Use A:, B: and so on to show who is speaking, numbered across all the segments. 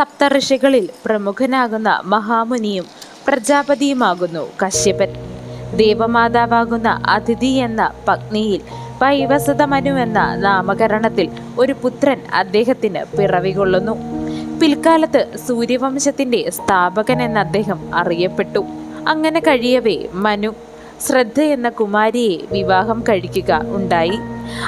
A: സപ്തഋഷികളിൽ പ്രമുഖനാകുന്ന മഹാമുനിയും പ്രജാപതിയുമാകുന്നു കശ്യപൻ. ദേവമാതാവാകുന്ന അതിഥി എന്ന പത്നിയിൽ പൈവസതമനു എന്ന നാമകരണത്തിൽ ഒരു പുത്രൻ അദ്ദേഹത്തിന് പിറവികൊള്ളുന്നു. പിൽക്കാലത്ത് സൂര്യവംശത്തിന്റെ സ്ഥാപകൻ എന്ന അദ്ദേഹം അറിയപ്പെട്ടു. അങ്ങനെ കഴിയവേ മനു. ശ്രദ്ധ എന്ന കുമാരിയെ വിവാഹം കഴിക്കുക ഉണ്ടായി.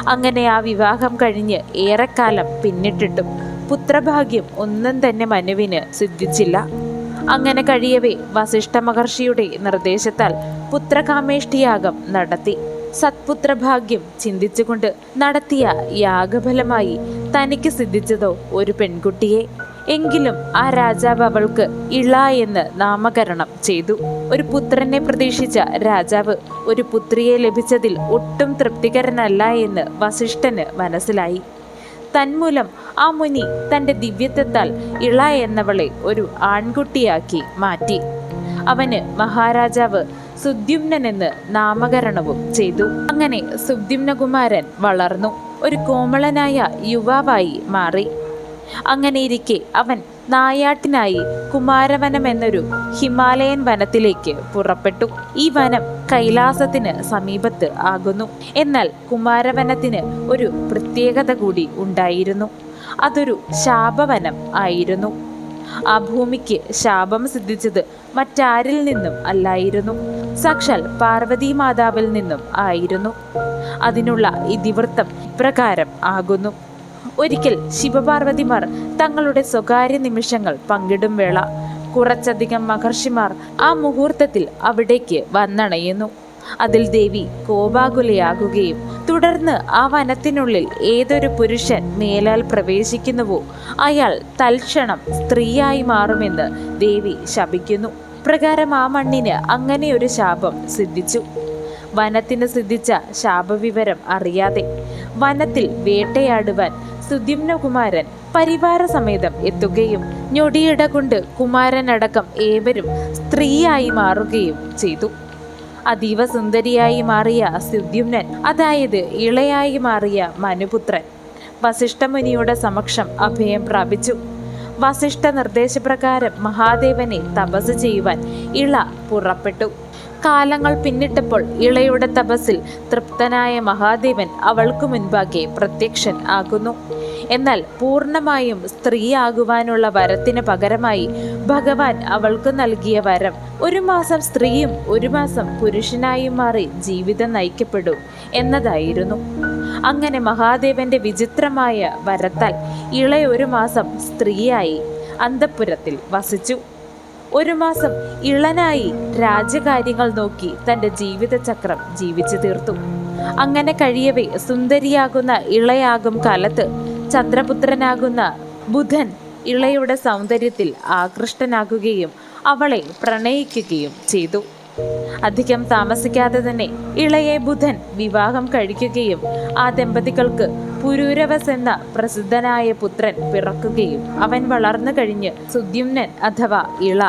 A: അങ്ങനെ ആ വിവാഹം കഴിഞ്ഞ് ഏറെക്കാലം പിന്നിട്ടിട്ടും പുത്രഭാഗ്യം ഒന്നും തന്നെ മനുവിന് സിദ്ധിച്ചില്ല. അങ്ങനെ കഴിയവേ വസിഷ്ഠ മഹർഷിയുടെ നിർദ്ദേശത്താൽ പുത്രകാമേഷ്ടിയാഗം നടത്തി. സത്പുത്രഭാഗ്യം ചിന്തിച്ചുകൊണ്ട് നടത്തിയ യാഗഫലമായി തനിക്ക് സിദ്ധിച്ചതോ ഒരു പെൺകുട്ടിയെ. എങ്കിലും ആ രാജാവ് അവൾക്ക് ഇള എന്ന് നാമകരണം ചെയ്തു. ഒരു പുത്രനെ പ്രതീക്ഷിച്ച രാജാവ് ഒരു പുത്രിയെ ലഭിച്ചതിൽ ഒട്ടും തൃപ്തികരനല്ല എന്ന് വസിഷ്ഠന് മനസ്സിലായി. തന്മൂലം ആ മുനി തന്റെ ദിവ്യത്വത്താൽ ഇള എന്നവളെ ഒരു ആൺകുട്ടിയാക്കി മാറ്റി. അവന് മഹാരാജാവ് സുദ്യുമ്നൻ എന്ന് നാമകരണവും ചെയ്തു. അങ്ങനെ സുദ്യുമ്നകുമാരൻ വളർന്നു. ഒരു കോമളനായ യുവാവായി മാറി. അങ്ങനെയിരിക്കെ അവൻ നായാട്ടിനായി കുമാരവനം എന്നൊരു ഹിമാലയൻ വനത്തിലേക്ക് പുറപ്പെട്ടു. ഈ വനം കൈലാസത്തിന് സമീപത്ത് ആകുന്നു. എന്നാൽ കുമാരവനത്തിന് ഒരു പ്രത്യേകത കൂടി ഉണ്ടായിരുന്നു. അതൊരു ശാപവനം ആയിരുന്നു. ആ ഭൂമിക്ക് ശാപം സിദ്ധിച്ചത് മറ്റാരിൽ നിന്നും അല്ലായിരുന്നു. സാക്ഷാൽ പാർവതി മാതാവിൽ നിന്നും ആയിരുന്നു. അതിനുള്ള ഇതിവൃത്തം ഇപ്രകാരം ആകുന്നു. ഒരിക്കൽ ശിവപാർവതിമാർ തങ്ങളുടെ സ്വകാര്യ നിമിഷങ്ങൾ പങ്കിടും വേള. കുറച്ചധികം മഹർഷിമാർ ആ മുഹൂർത്തത്തിൽ അവിടേക്ക് വന്നണയുന്നു. അതിൽ ദേവി കോപാകുലയാകുകയും തുടർന്ന് ആ വനത്തിനുള്ളിൽ ഏതൊരു പുരുഷൻ മേലാൽ പ്രവേശിക്കുന്നുവോ അയാൾ തൽക്ഷണം സ്ത്രീയായി മാറുമെന്ന് ദേവി ശപിക്കുന്നു. പ്രകാരം ആ മണ്ണിന് അങ്ങനെ ഒരു ശാപം സിദ്ധിച്ചു. വനത്തിന് സിദ്ധിച്ച ശാപവിവരം അറിയാതെ വനത്തിൽ വേട്ടയാടുവാൻ സുദ്യുമ്നകുമാരൻ പരിവാര സമേതം എത്തുകയും ഞൊടിയിട കൊണ്ട് കുമാരനടക്കം ഏവരും സ്ത്രീയായി മാറുകയും ചെയ്തു. അതീവ സുന്ദരിയായി മാറിയ സുദ്യുമ്നൻ അതായത് ഇളയായി മാറിയ മനുപുത്രൻ വസിഷ്ഠമുനിയുടെ സമക്ഷം അഭയം പ്രാപിച്ചു. വസിഷ്ഠ നിർദ്ദേശപ്രകാരം മഹാദേവനെ തപസ് ചെയ്യുവാൻ ഇള പുറപ്പെട്ടു. കാലങ്ങൾ പിന്നിട്ടപ്പോൾ ഇളയുടെ തപസ്സിൽ തൃപ്തനായ മഹാദേവൻ അവൾക്കു മുൻപാകെ പ്രത്യക്ഷൻ ആകുന്നു. എന്നാൽ പൂർണമായും സ്ത്രീയാകുവാനുള്ള വരത്തിന് പകരമായി ഭഗവാൻ അവൾക്ക് നൽകിയ വരം ഒരു മാസം സ്ത്രീയും ഒരു മാസം പുരുഷനായും മാറി ജീവിതം നയിക്കപ്പെടും എന്നതായിരുന്നു. അങ്ങനെ മഹാദേവന്റെ വിചിത്രമായ വരത്താൽ ഇള ഒരു മാസം സ്ത്രീയായി അന്തപുരത്തിൽ വസിച്ചു. ഒരു മാസം ഇളനായി രാജകാര്യങ്ങൾ നോക്കി തന്റെ ജീവിതചക്രം ജീവിച്ചു തീർത്തു. അങ്ങനെ കഴിയവേ സുന്ദരിയാകുന്ന ഇളയാകും കാലത്ത് ചന്ദ്രപുത്രനാകുന്ന ബുധൻ ഇളയുടെ സൗന്ദര്യത്തിൽ ആകൃഷ്ടനാകുകയും അവളെ പ്രണയിക്കുകയും ചെയ്തു. അധികം താമസിക്കാതെ തന്നെ ഇളയെ ബുധൻ വിവാഹം കഴിക്കുകയും ആ ദമ്പതികൾക്ക് പുരൂരവസ് എന്ന പ്രസിദ്ധനായ പുത്രൻ പിറക്കുകയും അവൻ വളർന്നു കഴിഞ്ഞ് സുദ്യുമ്നൻ അഥവാ ഇള.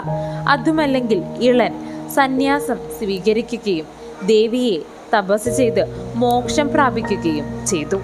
A: അതുമല്ലെങ്കിൽ ഇളൻ സന്യാസം സ്വീകരിക്കുകയും ദേവിയെ തപസ് ചെയ്ത് മോക്ഷം പ്രാപിക്കുകയും ചെയ്തു.